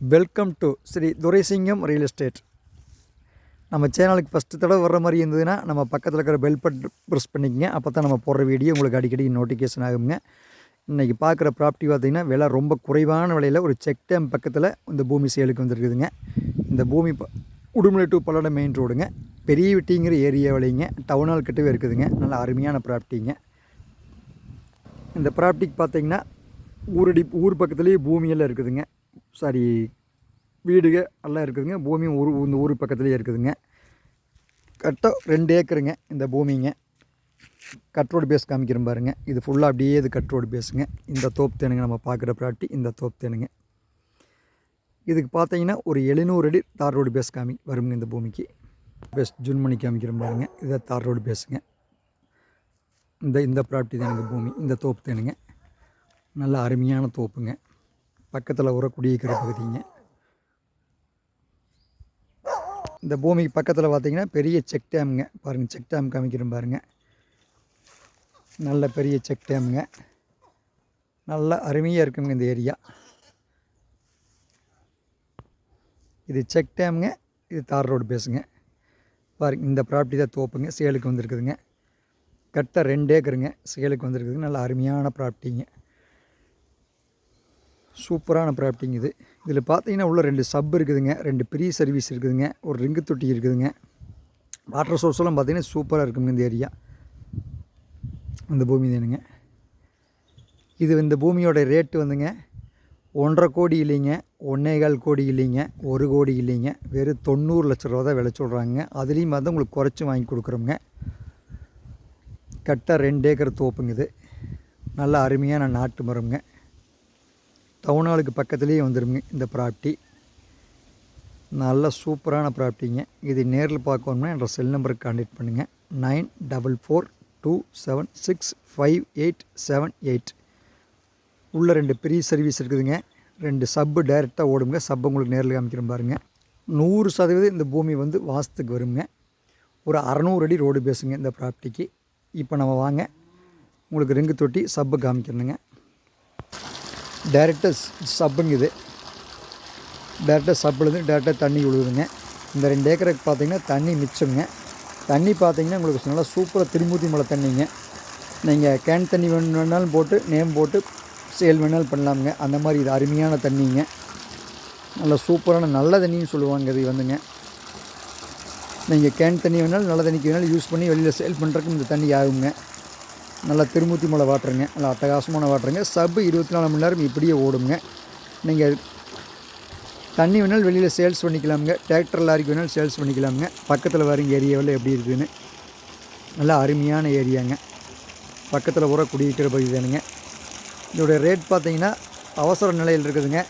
Welcome to Sri Duraisingam real estate நம்ம சேனலுக்கு first தடவை வர்ற மாதிரி இருந்ததுன்னா நம்ம பக்கத்தில் இருக்கிற பெல் பட் ப்ரெஸ் பண்ணிக்கங்க. அப்போ தான் நம்ம போடுற வீடியோ உங்களுக்கு அடிக்கடி நோட்டிஃபிகேஷன் ஆகுங்க. இன்றைக்கி பார்க்குற ப்ராப்பர்ட்டி பார்த்திங்கன்னா விலை ரொம்ப குறைவான விலையில் ஒரு செக் டேம் பக்கத்தில் இந்த பூமி சேலுக்கு வந்துருக்குதுங்க. இந்த பூமி ப உடுமலை டு பல்லடம் மெயின் ரோடுங்க பெரிய விட்டிங்கிற ஏரியா விலைங்க. டவுனால் கிட்டவே இருக்குதுங்க. நல்ல அருமையான ப்ராப்பர்ட்டிங்க இந்த ப்ராப்பர்ட்டிக்கு பார்த்தீங்கன்னா ஊரடி ஊர் பக்கத்துலேயே பூமியெல்லாம் இருக்குதுங்க. சாரி வீடுக எல்லாம் இருக்குதுங்க. பூமி ஊர் இந்த ஊர் பக்கத்துலேயே இருக்குதுங்க. கரெக்டாக ரெண்டு ஏக்கருங்க இந்த பூமிங்க. கட் ரோடு பேஸ் காமிக்கிறோம் பாருங்க. இது ஃபுல்லாக அப்படியே இது கட் ரோடு பேஸுங்க இந்த தோப்பு தேனுங்க நம்ம பார்க்குற ப்ராப்பர்ட்டி இந்த தோப்பு தேனுங்க. இதுக்கு பார்த்தீங்கன்னா ஒரு எழுநூறு அடி தார் ரோடு பேஸ் காமி வருங்க இந்த பூமிக்கு. பேஸ் ஜூன் பண்ணி காமிக்கிறேன் பாருங்க. இதை தார் ரோடு பேஸுங்க இந்த இந்த ப்ராப்பர்ட்டி எனக்கு பூமி. இந்த தோப்பு தேனுங்க. நல்ல அருமையான தோப்புங்க. பக்கத்தில் உர குடியிருக்கிற பகுதிங்க. இந்த பூமிக்கு பக்கத்தில் பார்த்தீங்கன்னா பெரிய செக் டேமுங்க. பாருங்கள் செக் டேம் காமிக்கிறேன் பாருங்கள் நல்ல பெரிய செக் டேமுங்க. நல்ல அருமையாக இருக்குங்க இந்த ஏரியா. இது செக் டேமுங்க இது தார் ரோடு பேசுங்க. பாருங்க இந்த ப்ராப்பர்ட்டி தான் தோப்புங்க சேலுக்கு வந்திருக்குதுங்க. கட்ட ரெண்டு ஏக்கருங்க சேலுக்கு வந்திருக்குதுங்க. நல்ல அருமையான ப்ராப்பர்ட்டிங்க. சூப்பரான ப்ராப்பர்ட்டிங்க இது. இதில் பார்த்தீங்கன்னா உள்ள ரெண்டு சப் இருக்குதுங்க ரெண்டு பெரிய சர்வீஸ் இருக்குதுங்க ஒரு ரிங்கு தொட்டி இருக்குதுங்க. வாட்டர் சோர்ஸ் எல்லாம் பார்த்தீங்கன்னா சூப்பராக இருக்குங்க இந்த ஏரியா. இந்த பூமி தானுங்க. இது இந்த பூமியோட ரேட்டு வந்துங்க ஒன்றரை கோடி இல்லைங்க ஒன்றேகால் கோடி இல்லைங்க ஒரு கோடி இல்லைங்க வெறும் தொண்ணூறு லட்ச ரூபா தான் விலை சொல்கிறாங்க அதுலேயும் வந்து உங்களுக்கு குறைச்சி வாங்கி கொடுக்குறோங்க கட்ட ரெண்டு ஏக்கர் தோப்புங்க இது. அருமையான நாட்டு மரம்ங்க. டவுன் ஹாலுக்கு பக்கத்துலேயே வந்துருங்க இந்த ப்ராப்பர்ட்டி நல்ல சூப்பரான ப்ராப்பர்ட்டிங்க இது நேரில் பார்க்கணும்னா என்ற செல் நம்பருக்கு கான்டாக்ட் பண்ணுங்கள் nine double four two seven six five eight seven eight. உள்ள ரெண்டு பெரிய சர்வீஸ் இருக்குதுங்க. ரெண்டு சப்பு டைரெக்டாக ஓடுங்க. சப் உங்களுக்கு நேரில் காமிக்கிறோம் பாருங்கள் நூறு சதவீதம் இந்த பூமி வந்து வாசத்துக்கு வருங்க. ஒரு அறநூறு அடி ரோடு பேசுங்க இந்த ப்ராப்பர்ட்டிக்கு இப்போ நம்ம வாங்க. உங்களுக்கு ரிங்கு தொட்டி சப்பு காமிக்கிறேனுங்க. டேரெக்டாக சப்புங்க இது டேரெக்டாக சப்புலேருந்து டேரெக்டாக தண்ணி விழுகுதுங்க இந்த ரெண்டு ஏக்கருக்கு பார்த்தீங்கன்னா தண்ணி மிச்சங்க தண்ணி பார்த்தீங்கன்னா உங்களுக்கு நல்லா சூப்பராக திருமூர்த்தி மலை தண்ணிங்க. நீங்கள் கேன் தண்ணி வேணும் வேணாலும் போட்டு நேம் போட்டு சேல் வேணாலும் பண்ணலாமுங்க. அந்த மாதிரி இது அருமையான தண்ணிங்க. நல்ல சூப்பரான நல்ல தண்ணின்னு சொல்லுவாங்க இது வந்துங்க. நீங்கள் கேன் தண்ணி வேணாலும் நல்ல தண்ணிக்கு வேணாலும் யூஸ் பண்ணி வெளியில் சேல் பண்ணுறதுக்கு இந்த தண்ணி ஆகுங்க நல்லா திருமூர்த்தி மலை வாட்டுறங்க. நல்லா அட்டகாசமான வாட்டுறங்க. சப்பு இருபத்தி நாலு மணி நேரம் இப்படியே ஓடுங்க நீங்கள் தண்ணி வேணாலும் வெளியில் சேல்ஸ் பண்ணிக்கலாமுங்க. டிராக்டர் லாரிக்கு வேணாலும் சேல்ஸ் பண்ணிக்கலாமுங்க. பக்கத்தில் வரங்க ஏரியாவில் எப்படி இருக்குதுன்னு. நல்லா அருமையான ஏரியாங்க. பக்கத்தில் பூரா குடியிருக்கிற பகுதி தானுங்க. இதோடைய ரேட் பார்த்தீங்கன்னா அவசர நிலையில் இருக்குதுங்க.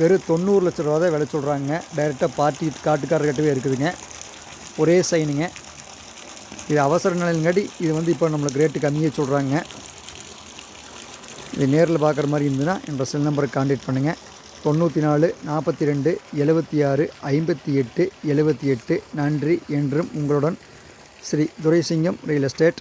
வெறும் தொண்ணூறு லட்ச ரூபா தான் விலை சொல்கிறாங்க டைரெக்டாக பார்ட்டி காட்டுக்காரர்கிட்டவே இருக்குதுங்க. ஒரே சைனுங்க. இது அவசர நிலையிலங்காட்டி இது வந்து இப்போ நம்மளுக்கு ரேட்டு கம்மியாக சொல்கிறாங்க இது நேரில் பார்க்குற மாதிரி இருந்ததுன்னா என்ற செல் நம்பருக்கு கான்டாக்ட் பண்ணுங்கள் தொண்ணூற்றி நாலு நாற்பத்தி ரெண்டு எழுபத்தி ஆறு ஐம்பத்தி எட்டு எழுபத்தி எட்டு நன்றி என்றும் உங்களுடன் ஸ்ரீ துரைசிங்கம் ரியல் எஸ்டேட்